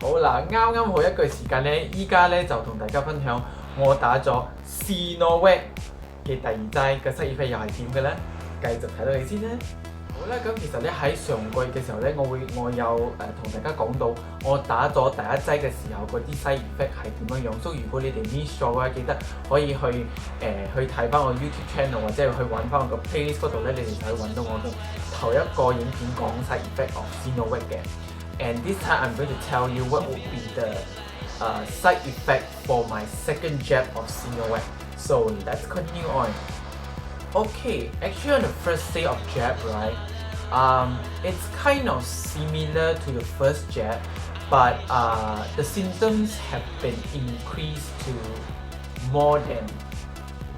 好啦，啱啱好一句時間咧，依家咧就同大家分享我打咗 c n o w a c 嘅第二劑嘅失業費又係點嘅咧？繼續睇落去先啦。好啦，咁其實咧喺上個月嘅時候咧，我會我有誒同、大家講到，我打咗第一劑嘅時候嗰啲 side effect 係點樣樣。所以如果你哋 miss 咗嘅話，記得可以去誒、去睇翻我 YouTube channel 或者去揾翻我個 playlist 嗰度咧，你哋就可以揾到我嘅頭一個影片講 side effect of Sinovac 嘅。 And this time I'm going to tell you what would be the uh, side effect for my second jab of Sinovac. So let's continue on. Okay, actually on the first day of jab, right? Um, it's kind of similar to the first jab, but uh, the symptoms have been increased to more than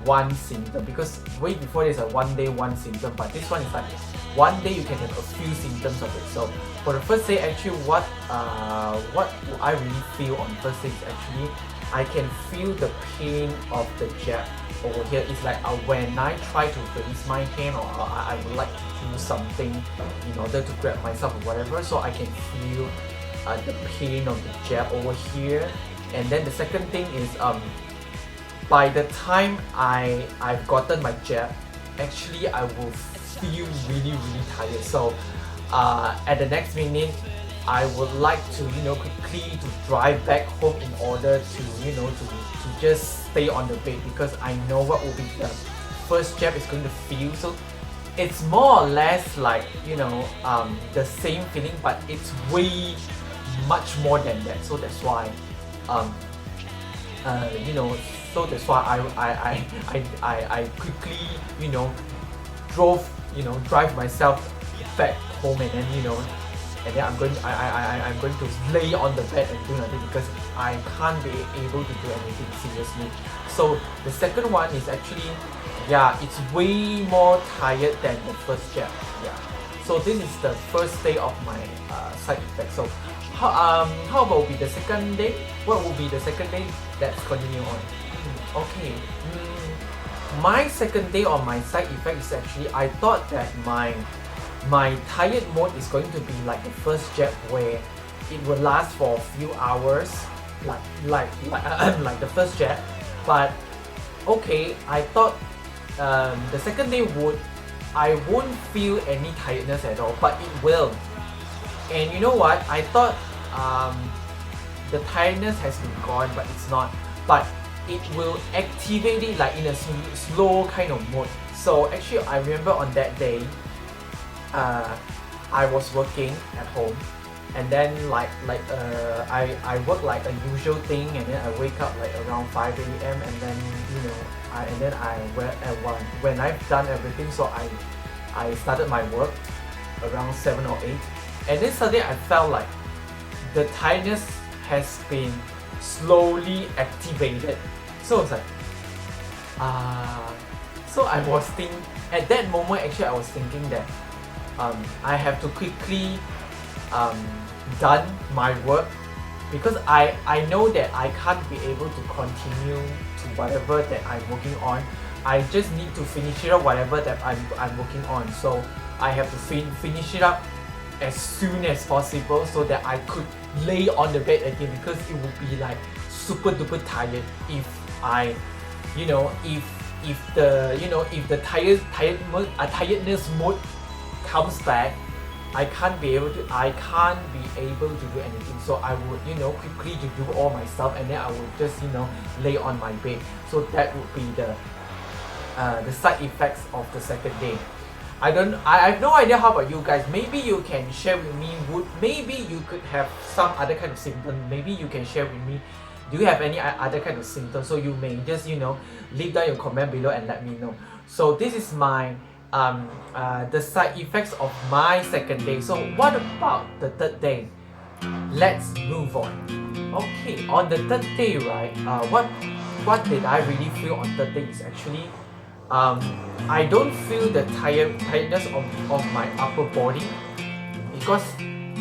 one symptom because way before there's a one day one symptom, but this one is like one day you can have a few symptoms of it. So for the first day, actually, what uh, what do I really feel on first day is actually I can feel the pain of the jab over here. It's like uh, when I try to release my hand or uh, I, I would like to do something in order to grab myself or whatever, so I can feel uh, the pain of the jab over here. And then the second thing is um, by the time I I've gotten my jab, actually I will feel really really tired. So uh, at the next minute, I would like to you know quickly to drive back home in order to you know to, to just stay on the bed because I know what will be the first jab is going to feel. So it's more or less like you know um, the same feeling, but it's way much more than that. So that's why um, uh, you know, so that's why I, I, I, I, I, I quickly, you know, drove, you know, drive myself back home and then, you know, and then I'm going, I, I, I, I'm going to lay on the bed and do nothing because I can't be able to do anything seriously. So the second one is actually, yeah, it's way more tired than the first jab. Yeah. So this is the first day of my uh, side effect. So how, um, how about be the second day? What will be the second day? Let's continue on. Mm, Okay. Mm, my second day on my side effect is actually I thought that my my tired mode is going to be like the first jab where it will last for a few hours like like like, like the first jab but okay I thought um, the second day would I won't feel any tiredness at all but it will. And you know what? I thought um, the tiredness has been gone but it's not. But it will activate it like in a sl- slow kind of mode. So actually I remember on that day uh, I was working at home and then like like uh, I, I work like a usual thing and then I wake up like around 5 a.m. and then you know I, and then I when, uh, when, when I've done everything so I I started my work around 7 or 8 and then suddenly I felt like the tiredness has been slowly activated so it's like uh, so I was think at that moment actually I was thinking that um, I have to quickly um, done my work because I, I know that I can't be able to continue to whatever that I'm working on. I just need to finish it up whatever that I'm, I'm working on. So I have to fin- finish it up as soon as possible so that I could lay on the bed again because it would be like super duper tired if I you know if if the you know if the tired tired mode, uh, tiredness mode comes back I can't be able to I can't be able to do anything. So I would you know quickly to do all my stuff and then I would just you know lay on my bed. So that would be the uh, the side effects of the second day. I don't I I have no idea how about you guys. Maybe you can share with me would maybe you could have some other kind of symptom. Maybe you can share with me. Do you have any other kind of symptoms so you may just you know leave down your comment below and let me know. So this is my um uh, the side effects of my second day so what about the third day let's move on Okay, on the third day, right? Uh, what what did I really feel on third day is actually, um, I don't feel the tired tiredness of, of my upper body because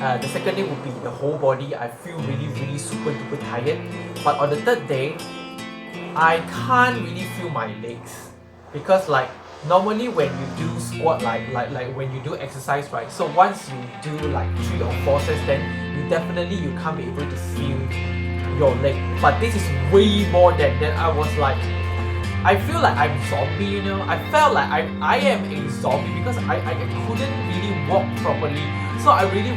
uh, the second day would be the whole body. I feel really really super duper tired. But on the third day, I can't really feel my legs because like normally when you do squat like like like when you do exercise right so once you do like three or four sets then you definitely you can't be able to feel your leg. But this is way more than that I was like I feel like I'm zombie you know? I felt like I, I am a zombie because I, I couldn't really walk properly. So I really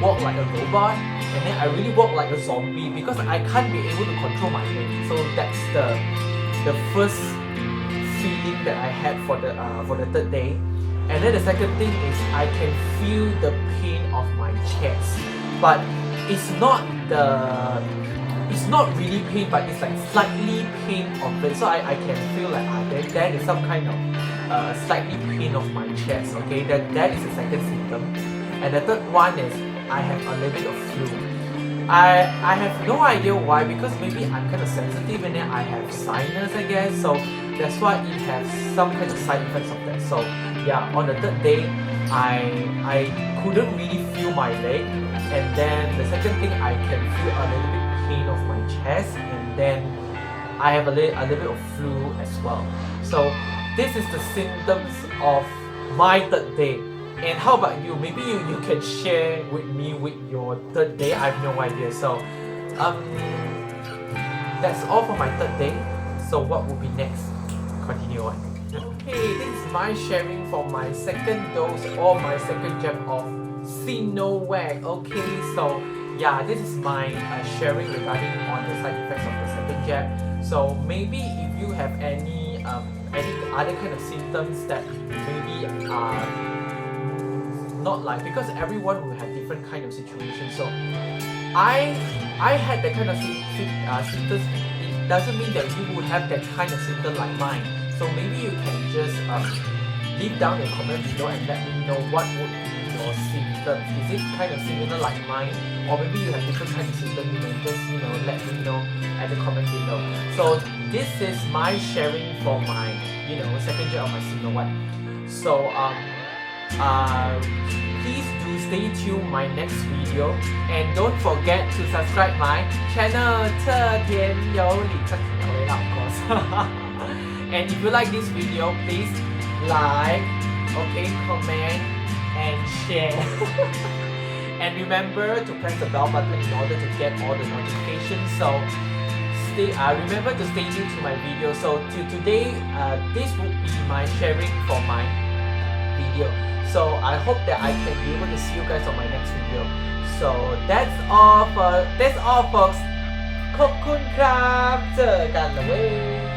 walk like a robot and then I really walk like a zombie because I can't be able to control my leg. So that's the the first feeling that I had for the uh, for the third day. And then the second thing is I can feel the pain of my chest, but it's not the it's not really pain, but it's like slightly pain of it. So I, I can feel like ah, there, there is some kind of uh, slightly pain of my chest. Okay, that that is the second symptom. And the third one is I have a little bit of flu. I I have no idea why because maybe I'm kind of sensitive and then I have sinus I guess so that's why it has some kind of side effects of that. So yeah, on the third day, I I couldn't really feel my leg, and then the second thing I can feel a little bit pain of my chest, and then I have a little a little bit of flu as well. So this is the symptoms of my third day. And how about you? Maybe you, you can share with me with your third day. I have no idea. So um that's all for my third day. So what will be next? Continue on. Okay, this is my sharing for my second dose or my second jab of Sinovac. Okay, so yeah, this is my uh, sharing regarding on the side effects of the second jab. So maybe if you have any um, any other kind of symptoms that maybe are not like because everyone will have different kind of situations. So I I had that kind of uh, symptoms. It doesn't mean that you would have that kind of symptom like mine. So maybe you can just um, leave down your comment below and let me know what would be your symptoms. Is it kind of similar like mine? Or maybe you have different kinds of symptoms, you can just, you know, let me know at the comment below. So this is my sharing for my, you know, second year of my Sinovac. So um uh please do stay tuned my next video and don't forget to subscribe my channel 侧田有理侧田有理 of course And if you like this video, please like, okay, comment, and share. and remember to press the bell button in order to get all the notifications. So stay, uh, remember to stay tuned to my video. So to today, uh, this will be my sharing for my video. So I hope that I can be able to see you guys on my next video. So that's all for that's all folks ขอบคุณครับเจอกันนะเว้ย